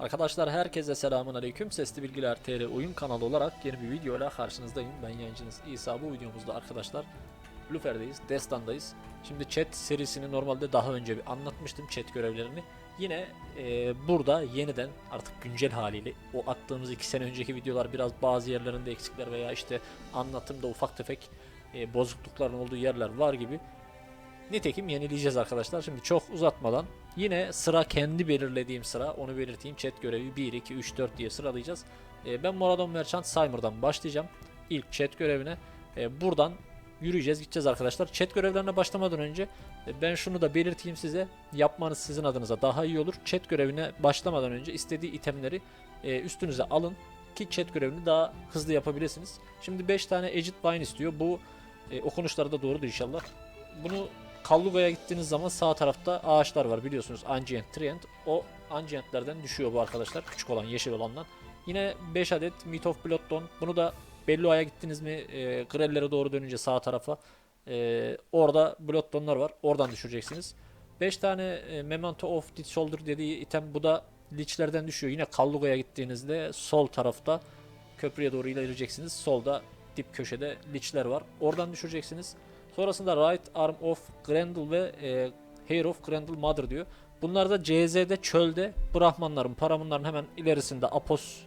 Arkadaşlar herkese selamun aleyküm. Sesli Bilgiler TR oyun kanalı olarak yeni bir videoyla karşınızdayım. Ben yayıncınız İsa. Bu videomuzda arkadaşlar Lufer'deyiz, Destan'dayız. Şimdi chat serisini normalde daha önce bir anlatmıştım chat görevlerini. Yine e, burada yeniden artık güncel haliyle o attığımız iki sene önceki videolar biraz bazı yerlerinde eksikler veya işte anlatımda ufak tefek e, bozuklukların olduğu yerler var gibi. Nitekim yenileyeceğiz arkadaşlar. Şimdi çok uzatmadan yine sıra kendi belirlediğim sıra onu belirteyim. Chat görevi 1, 2, 3, 4 diye sıralayacağız. E, ben Moradon Merchant Simer'dan başlayacağım. İlk chat görevine. E, buradan yürüyeceğiz gideceğiz arkadaşlar. Chat görevlerine başlamadan önce e, ben şunu da belirteyim size. Yapmanız sizin adınıza daha iyi olur. Chat görevine başlamadan önce istediği itemleri e, üstünüze alın ki chat görevini daha hızlı yapabilirsiniz. Şimdi 5 tane Aged Vine istiyor. Bu e, okunuşları da doğrudur inşallah. Bunu Kalluga'ya gittiğiniz zaman sağ tarafta ağaçlar var biliyorsunuz. Ancient, Trient. O Ancient'lerden düşüyor bu arkadaşlar. Küçük olan, yeşil olandan. Yine 5 adet Meat of Bloodstone. Bunu da Bellua'ya gittiniz mi e, Greller'e doğru dönünce sağ tarafa e, orada Bloodstone'lar var. Oradan düşüreceksiniz. 5 tane e, Memento of the Shoulder dediği item bu da Lich'lerden düşüyor. Yine Kalluga'ya gittiğinizde sol tarafta köprüye doğru ilerleyeceksiniz. Solda dip köşede Lich'ler var. Oradan düşüreceksiniz. Sonrasında Right Arm of Grendel ve e, Hair of Grendel Mother diyor. Bunlar da CZ'de çölde Brahmanların, Paramunların hemen ilerisinde Apos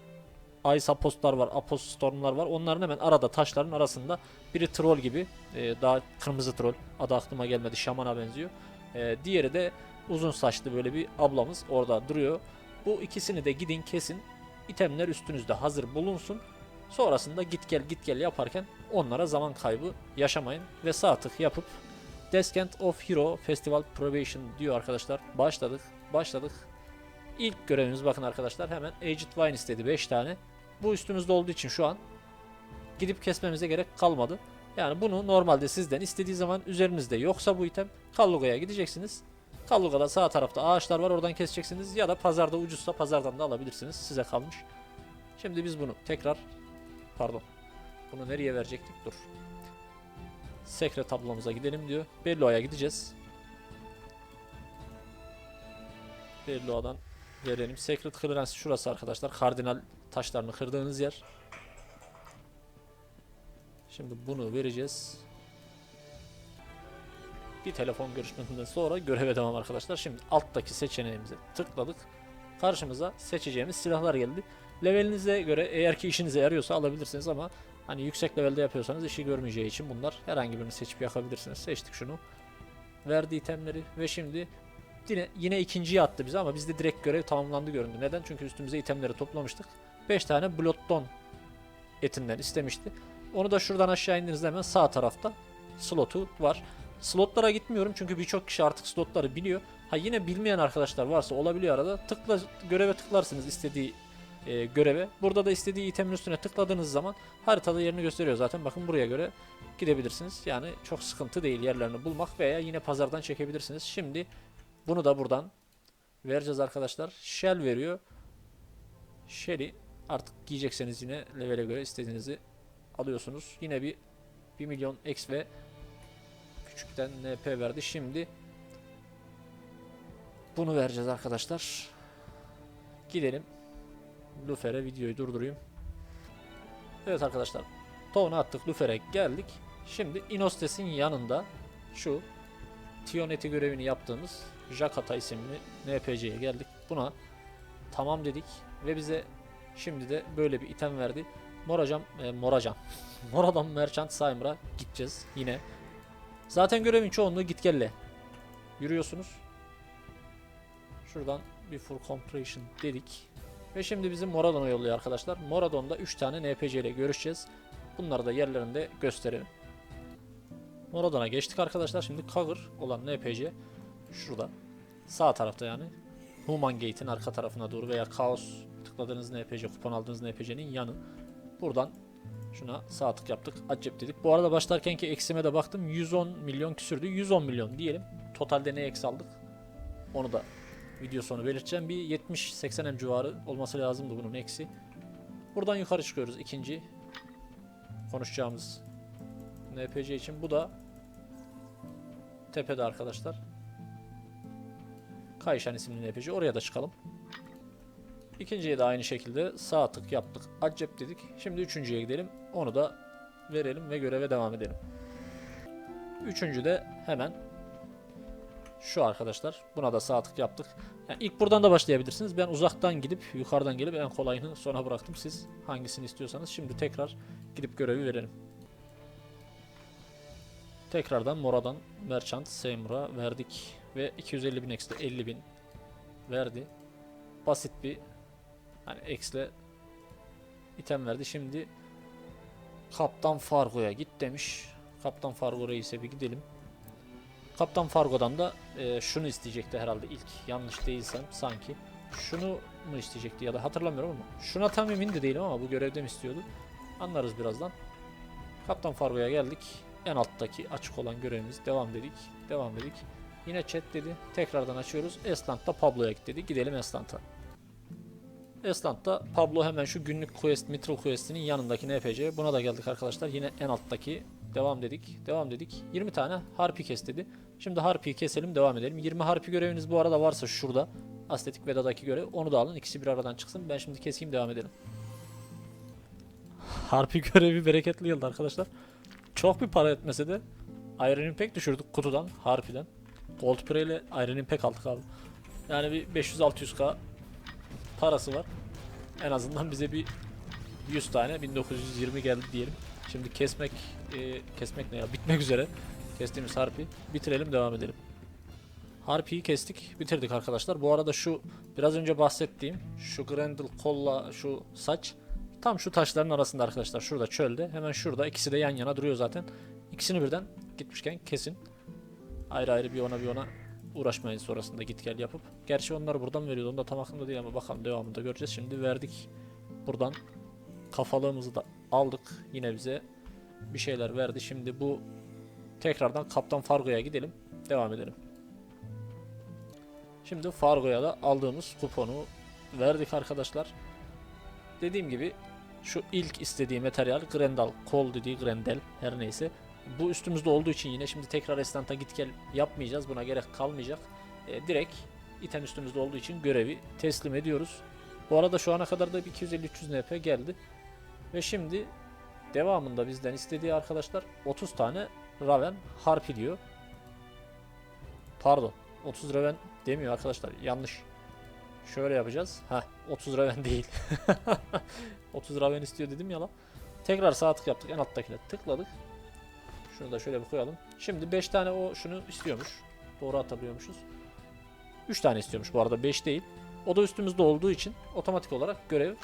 Ice Apostlar var, Apos Stormlar var. Onların hemen arada taşların arasında biri troll gibi. e, daha kırmızı troll. Adı aklıma gelmedi. Şamana benziyor. E, diğeri de uzun saçlı böyle bir ablamız orada duruyor. Bu ikisini de gidin kesin. İtemler üstünüzde hazır bulunsun. Sonrasında git gel git gel yaparken onlara zaman kaybı yaşamayın ve sağ tık yapıp Descent of Hero Festival Probation diyor arkadaşlar. Başladık. Başladık. İlk görevimiz bakın arkadaşlar hemen Aged Vine istedi 5 tane. Bu üstümüzde olduğu için şu an gidip kesmemize gerek kalmadı. Yani bunu normalde sizden istediği zaman üzerinizde yoksa bu item Kalluga'ya gideceksiniz. Kalluga'da sağ tarafta ağaçlar var oradan keseceksiniz ya da pazarda ucuzsa pazardan da alabilirsiniz. Size kalmış. Şimdi biz bunu tekrar pardon. Bunu nereye verecektik? Dur. Sekre tablomuza gidelim diyor. Belloa'ya gideceğiz. Belloa'dan verelim. Secret Clearance şurası arkadaşlar. Kardinal taşlarını kırdığınız yer. Şimdi bunu vereceğiz. Bir telefon görüşmesinden sonra göreve devam arkadaşlar. Şimdi alttaki seçeneğimize tıkladık. Karşımıza seçeceğimiz silahlar geldi. Levelinize göre eğer ki işinize yarıyorsa alabilirsiniz ama hani yüksek levelde yapıyorsanız işi görmeyeceği için bunlar herhangi birini seçip yakabilirsiniz. Seçtik şunu. Verdi itemleri ve şimdi yine, yine ikinciyi attı bize ama bizde direkt görev tamamlandı göründü. Neden? Çünkü üstümüze itemleri toplamıştık. 5 tane Bloodstone etinden istemişti. Onu da şuradan aşağı indiğinizde hemen sağ tarafta slotu var. Slotlara gitmiyorum çünkü birçok kişi artık slotları biliyor. Ha yine bilmeyen arkadaşlar varsa olabiliyor arada. Tıkla göreve tıklarsınız istediği e, göreve. Burada da istediği itemin üstüne tıkladığınız zaman haritada yerini gösteriyor zaten. Bakın buraya göre gidebilirsiniz. Yani çok sıkıntı değil yerlerini bulmak veya yine pazardan çekebilirsiniz. Şimdi bunu da buradan vereceğiz arkadaşlar. Shell veriyor. Shell'i artık giyecekseniz yine levele göre istediğinizi alıyorsunuz. Yine bir 1 milyon X ve küçükten NP verdi. Şimdi bunu vereceğiz arkadaşlar. Gidelim. Lufer'e videoyu durdurayım. Evet arkadaşlar. Town'a attık. Lufer'e geldik. Şimdi Inostes'in yanında şu Tioneti görevini yaptığımız Jakata isimli NPC'ye geldik. Buna tamam dedik ve bize şimdi de böyle bir item verdi. Moracam, e, Moracam. Moradan Merchant Simer'a gideceğiz yine. Zaten görevin çoğunluğu git gelle. Yürüyorsunuz. Şuradan bir full completion dedik. Ve şimdi bizi Moradon'a yolluyor arkadaşlar. Moradon'da 3 tane NPC ile görüşeceğiz. Bunları da yerlerinde gösterelim. Moradon'a geçtik arkadaşlar. Şimdi cover olan NPC şurada. Sağ tarafta yani. Human Gate'in arka tarafına doğru veya Chaos tıkladığınız NPC, kupon aldığınız NPC'nin yanı. Buradan şuna sağ tık yaptık. Acep dedik. Bu arada başlarkenki eksime de baktım. 110 milyon küsürdü. 110 milyon diyelim. Totalde ne eks aldık? Onu da video sonu belirteceğim. Bir 70-80 M civarı olması lazımdı bunun eksi. Buradan yukarı çıkıyoruz. ikinci konuşacağımız NPC için. Bu da tepede arkadaşlar. Kayşan isimli NPC. Oraya da çıkalım. İkinciye de aynı şekilde sağ tık yaptık. Acep dedik. Şimdi üçüncüye gidelim. Onu da verelim ve göreve devam edelim. Üçüncü de hemen şu arkadaşlar. Buna da sağ tık yaptık. Yani ilk buradan da başlayabilirsiniz. Ben uzaktan gidip yukarıdan gelip en kolayını sona bıraktım. Siz hangisini istiyorsanız şimdi tekrar gidip görevi verelim. Tekrardan Mora'dan Merchant Semra verdik ve 250 bin ekstra 50 bin verdi. Basit bir hani eksle item verdi. Şimdi Kaptan Fargo'ya git demiş. Kaptan Fargo reise bir gidelim. Kaptan Fargo'dan da e, şunu isteyecekti herhalde ilk yanlış değilsem sanki. Şunu mu isteyecekti ya da hatırlamıyorum ama şuna tam emin de değilim ama bu görevde mi istiyordu? Anlarız birazdan. Kaptan Fargo'ya geldik. En alttaki açık olan görevimiz devam dedik. Devam dedik. Yine chat dedi. Tekrardan açıyoruz. Esland'da Pablo'ya git dedi. Gidelim Esland'a. Esland'da Pablo hemen şu günlük quest, mitral quest'inin yanındaki NPC. Buna da geldik arkadaşlar. Yine en alttaki devam dedik. Devam dedik. 20 tane harpi kes dedi. Şimdi harpiyi keselim devam edelim. 20 harpi göreviniz bu arada varsa şurada. Astetik Veda'daki görev. Onu da alın. İkisi bir aradan çıksın. Ben şimdi keseyim devam edelim. Harpi görevi bereketli yıldı arkadaşlar. Çok bir para etmese de Iron Impact düşürdük kutudan, harpiden. Gold Pre ile Iron Impact aldık abi. Yani bir 500-600k parası var. En azından bize bir 100 tane 1920 geldi diyelim. Şimdi kesmek e, kesmek ne ya bitmek üzere. Kestiğimiz harpi bitirelim devam edelim. Harpiyi kestik bitirdik arkadaşlar. Bu arada şu biraz önce bahsettiğim şu Grendel kolla şu saç tam şu taşların arasında arkadaşlar. Şurada çölde hemen şurada ikisi de yan yana duruyor zaten. İkisini birden gitmişken kesin. Ayrı ayrı bir ona bir ona uğraşmayın sonrasında git gel yapıp. Gerçi onları buradan veriyordu. Onu da tam aklımda değil ama bakalım devamında göreceğiz. Şimdi verdik. Buradan kafalığımızı da aldık. Yine bize bir şeyler verdi. Şimdi bu tekrardan Kaptan Fargo'ya gidelim. Devam edelim. Şimdi Fargo'ya da aldığımız kuponu verdik arkadaşlar. Dediğim gibi şu ilk istediği materyal Grendel, kol dediği Grendel her neyse. Bu üstümüzde olduğu için yine şimdi tekrar Estant'a git gel yapmayacağız. Buna gerek kalmayacak. E, direkt item üstümüzde olduğu için görevi teslim ediyoruz. Bu arada şu ana kadar da bir 250-300 NP geldi. Ve şimdi devamında bizden istediği arkadaşlar 30 tane Raven Harpi diyor. Pardon. 30 Raven demiyor arkadaşlar. Yanlış. Şöyle yapacağız. Ha, 30 Raven değil. 30 Raven istiyor dedim ya lan. Tekrar sağ tık yaptık. En alttakine tıkladık. Şunu da şöyle bir koyalım. Şimdi 5 tane o şunu istiyormuş. Doğru hatırlıyormuşuz. 3 tane istiyormuş bu arada 5 değil. O da üstümüzde olduğu için otomatik olarak görev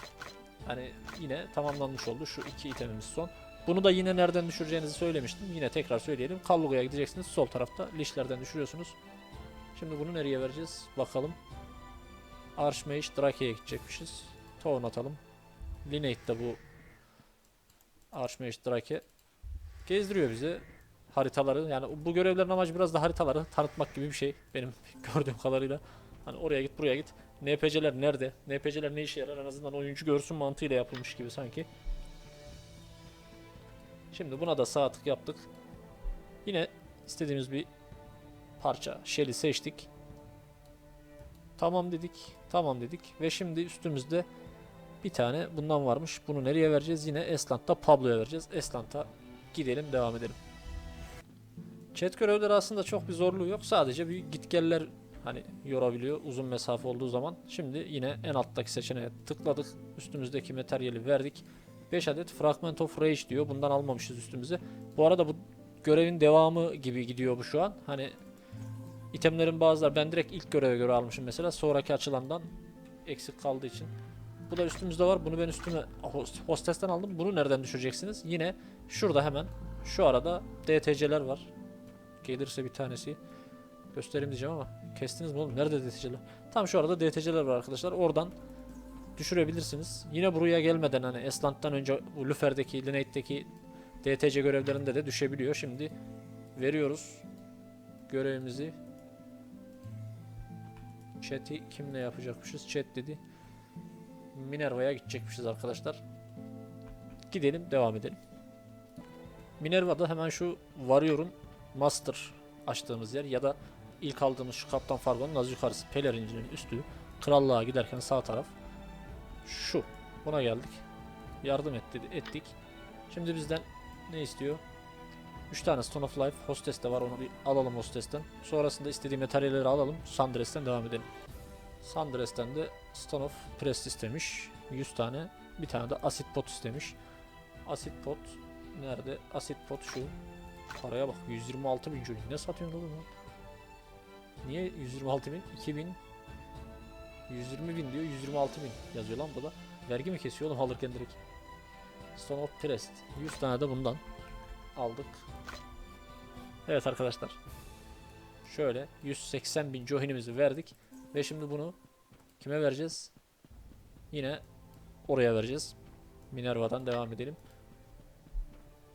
hani yine tamamlanmış oldu. Şu iki itemimiz son. Bunu da yine nereden düşüreceğinizi söylemiştim. Yine tekrar söyleyelim. Kalluga'ya gideceksiniz. Sol tarafta lişlerden düşürüyorsunuz. Şimdi bunu nereye vereceğiz? Bakalım. Archmage Drake'ye gidecekmişiz. Town atalım. Lineate de bu Archmage Drake gezdiriyor bize haritaları. Yani bu görevlerin amacı biraz da haritaları tanıtmak gibi bir şey benim gördüğüm kadarıyla. Hani oraya git buraya git. NPC'ler nerede? NPC'ler ne işe yarar? En azından oyuncu görsün mantığıyla yapılmış gibi sanki. Şimdi buna da sağ tık yaptık. Yine istediğimiz bir parça Shell'i seçtik. Tamam dedik. Tamam dedik. Ve şimdi üstümüzde bir tane bundan varmış. Bunu nereye vereceğiz? Yine Esland'da Pablo'ya vereceğiz. Esland'a gidelim devam edelim. Chat görevleri aslında çok bir zorluğu yok. Sadece bir gitgeller hani yorabiliyor uzun mesafe olduğu zaman. Şimdi yine en alttaki seçeneğe tıkladık. Üstümüzdeki materyali verdik. 5 adet Fragment of Rage diyor. Bundan almamışız üstümüze. Bu arada bu görevin devamı gibi gidiyor bu şu an. Hani itemlerin bazıları ben direkt ilk göreve göre almışım mesela. Sonraki açılandan eksik kaldığı için. Bu da üstümüzde var. Bunu ben üstüme host- hostesten aldım. Bunu nereden düşüreceksiniz? Yine şurada hemen şu arada DTC'ler var. Gelirse bir tanesi göstereyim diyeceğim ama kestiniz mi oğlum? Nerede DTC'ler? Tam şu arada DTC'ler var arkadaşlar. Oradan düşürebilirsiniz. Yine buraya gelmeden hani Esland'dan önce bu Lufer'deki, Lineate'deki DTC görevlerinde de düşebiliyor. Şimdi veriyoruz görevimizi. Chat'i kimle yapacakmışız? Chat dedi. Minerva'ya gidecekmişiz arkadaşlar. Gidelim devam edelim. Minerva'da hemen şu Warrior'un Master açtığımız yer ya da ilk aldığımız şu Kaptan Fargo'nun az yukarısı Pelerincinin üstü. Krallığa giderken sağ taraf. Şu. Buna geldik. Yardım et dedi, ettik. Şimdi bizden ne istiyor? 3 tane Stone of Life. Hostess de var onu bir alalım Hostess'ten. Sonrasında istediği materyalleri alalım. Sundress'ten devam edelim. Sundress'ten de Stone of Press istemiş. 100 tane. Bir tane de Acid Pot istemiş. Acid Pot nerede? Acid Pot şu. Paraya bak 126 bin Johnny. Ne satıyorsun oğlum? Niye 126 bin? 2000 120 bin diyor 126 bin yazıyor lan bu da. Vergi mi kesiyor oğlum alırken direkt? Stone of Pressed. 100 tane de bundan aldık. Evet arkadaşlar. Şöyle 180 bin cohinimizi verdik. Ve şimdi bunu kime vereceğiz? Yine oraya vereceğiz. Minerva'dan devam edelim.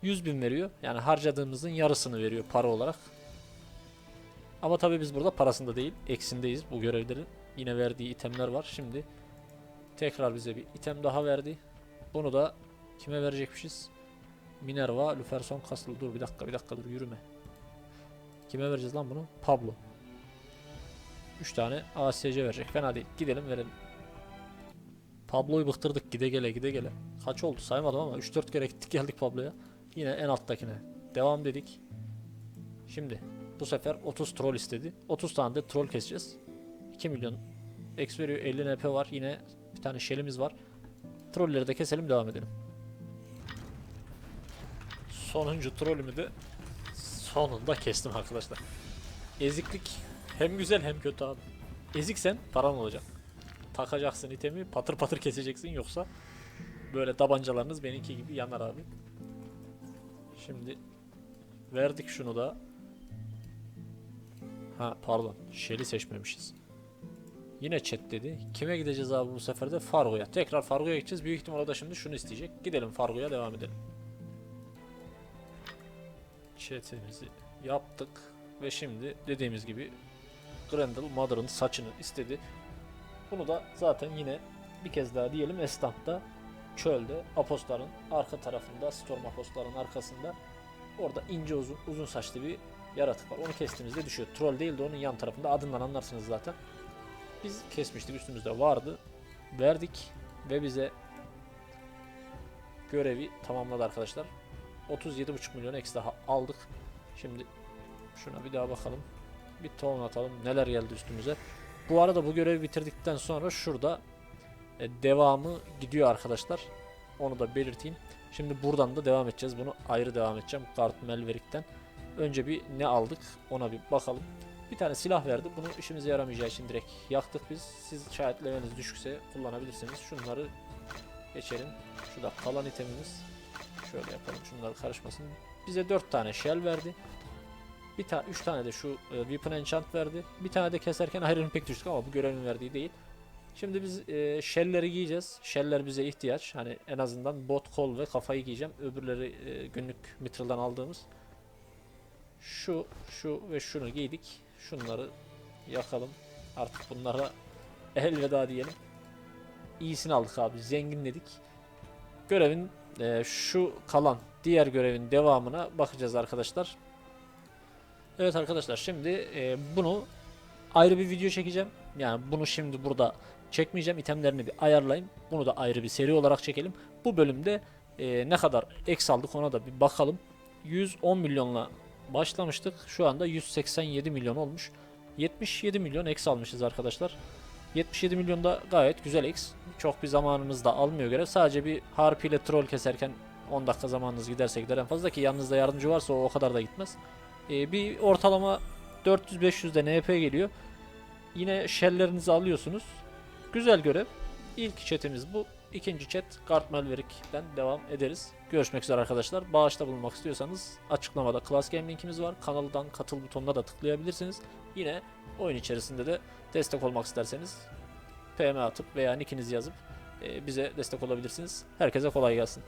100 bin veriyor. Yani harcadığımızın yarısını veriyor para olarak. Ama tabii biz burada parasında değil, eksindeyiz bu görevlerin. Yine verdiği itemler var. Şimdi tekrar bize bir item daha verdi. Bunu da kime verecekmişiz? Minerva, Luferson Castle. Dur bir dakika, bir dakika dur yürüme. Kime vereceğiz lan bunu? Pablo. 3 tane ASC verecek. Fena değil. Gidelim verelim. Pablo'yu bıktırdık gide gele gide gele. Kaç oldu saymadım ama 3-4 kere gittik geldik Pablo'ya. Yine en alttakine. Devam dedik. Şimdi bu sefer 30 troll istedi. 30 tane de troll keseceğiz. 2 milyon X veriyor 50 NP var. Yine bir tane shell'imiz var. Trolleri de keselim devam edelim. Sonuncu trollümü de sonunda kestim arkadaşlar. Eziklik hem güzel hem kötü abi. Eziksen paran olacak. Takacaksın itemi patır patır keseceksin yoksa böyle tabancalarınız benimki gibi yanar abi. Şimdi verdik şunu da. Ha pardon. Shell'i seçmemişiz. Yine chat dedi. Kime gideceğiz abi bu sefer de? Fargo'ya. Tekrar Fargo'ya gideceğiz. Büyük ihtimal o da şimdi şunu isteyecek. Gidelim Fargo'ya devam edelim. Chat'imizi yaptık. Ve şimdi dediğimiz gibi Grendel Mother'ın saçını istedi. Bunu da zaten yine bir kez daha diyelim Estant'ta çölde Apostların arka tarafında Storm Apostların arkasında orada ince uzun uzun saçlı bir yaratık var. Onu kestiğimizde düşüyor. Troll değil de onun yan tarafında adından anlarsınız zaten. Biz kesmiştik üstümüzde vardı. Verdik ve bize görevi tamamladı arkadaşlar. 37,5 milyon ekstra aldık. Şimdi şuna bir daha bakalım. Bir ton atalım. Neler geldi üstümüze. Bu arada bu görevi bitirdikten sonra şurada e, devamı gidiyor arkadaşlar. Onu da belirteyim. Şimdi buradan da devam edeceğiz. Bunu ayrı devam edeceğim. Kart Melverik'ten. Önce bir ne aldık ona bir bakalım. Bir tane silah verdi. Bunu işimize yaramayacağı için direkt yaktık biz. Siz şayet leveliniz düşükse kullanabilirsiniz. Şunları geçelim. Şurada kalan itemimiz. Şöyle yapalım. Şunlar karışmasın. Bize 4 tane shell verdi. Bir tane 3 tane de şu e, weapon enchant verdi. Bir tane de keserken Iron Impact düştük ama bu görevin verdiği değil. Şimdi biz e, shell'leri giyeceğiz. Shell'ler bize ihtiyaç. Hani en azından bot, kol ve kafayı giyeceğim. Öbürleri e, günlük Mithral'dan aldığımız. Şu, şu ve şunu giydik. Şunları yakalım. Artık bunlara elveda diyelim. İyisini aldık abi. Zenginledik. Görevin e, şu kalan diğer görevin devamına bakacağız arkadaşlar. Evet arkadaşlar şimdi e, bunu ayrı bir video çekeceğim. Yani bunu şimdi burada çekmeyeceğim. İtemlerini bir ayarlayayım. Bunu da ayrı bir seri olarak çekelim. Bu bölümde e, ne kadar eks aldık ona da bir bakalım. 110 milyonla başlamıştık. Şu anda 187 milyon olmuş. 77 milyon eks almışız arkadaşlar. 77 milyon da gayet güzel eks. Çok bir zamanımız da almıyor göre. Sadece bir harp ile troll keserken 10 dakika zamanınız giderse gider en fazla ki yanınızda yardımcı varsa o o kadar da gitmez. Ee, bir ortalama 400-500 de NP geliyor. Yine shell'lerinizi alıyorsunuz. Güzel görev. İlk chatimiz bu. İkinci chat Kart Melverik'ten devam ederiz. Görüşmek üzere arkadaşlar. Bağışta bulunmak istiyorsanız açıklamada Class Game linkimiz var. Kanaldan katıl butonuna da tıklayabilirsiniz. Yine oyun içerisinde de destek olmak isterseniz PM atıp veya nickinizi yazıp e, bize destek olabilirsiniz. Herkese kolay gelsin.